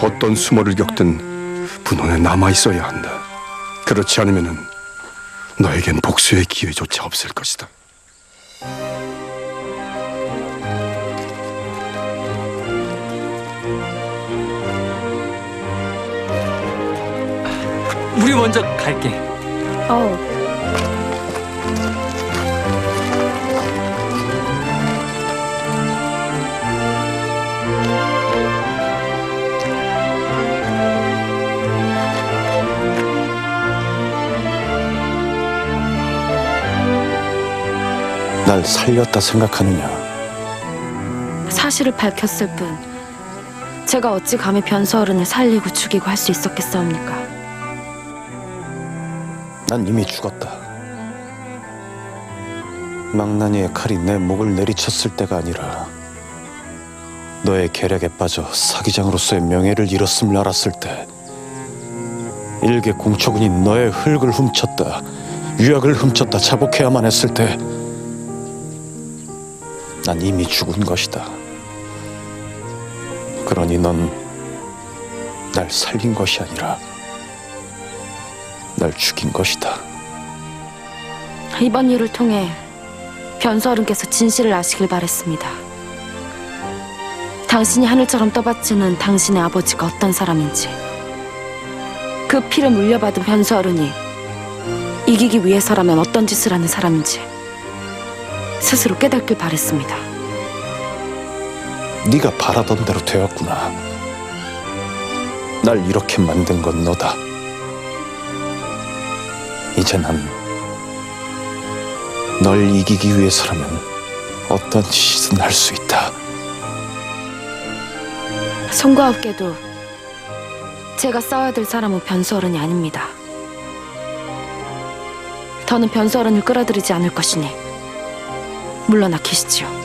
어떤 수모를 겪든 분원에 남아 있어야 한다. 그렇지 않으면은 너에겐 복수의 기회조차 없을 것이다. 우리 먼저 갈게. 어, 날 살렸다 생각하느냐? 사실을 밝혔을 뿐 제가 어찌 감히 변수 어른을 살리고 죽이고 할 수 있었겠사옵니까? 난 이미 죽었다. 망나니의 칼이 내 목을 내리쳤을 때가 아니라 너의 계략에 빠져 사기장으로서의 명예를 잃었음을 알았을 때 일개 공처군이 너의 흙을 훔쳤다 유약을 훔쳤다 자복해야만 했을 때 난 이미 죽은 것이다. 그러니 넌 날 살린 것이 아니라 날 죽인 것이다. 이번 일을 통해 변수 어른께서 진실을 아시길 바랬습니다. 당신이 하늘처럼 떠받치는 당신의 아버지가 어떤 사람인지 그 피를 물려받은 변수 어른이 이기기 위해서라면 어떤 짓을 하는 사람인지 스스로 깨닫길 바랬습니다. 네가 바라던 대로 되었구나. 날 이렇게 만든 건 너다. 이제 난 널 이기기 위해서라면 어떤 짓이든 할 수 있다. 송과 없게도 제가 싸워야 될 사람은 변수 어른이 아닙니다. 더는 변수 어른을 끌어들이지 않을 것이니 물러나 계시지요.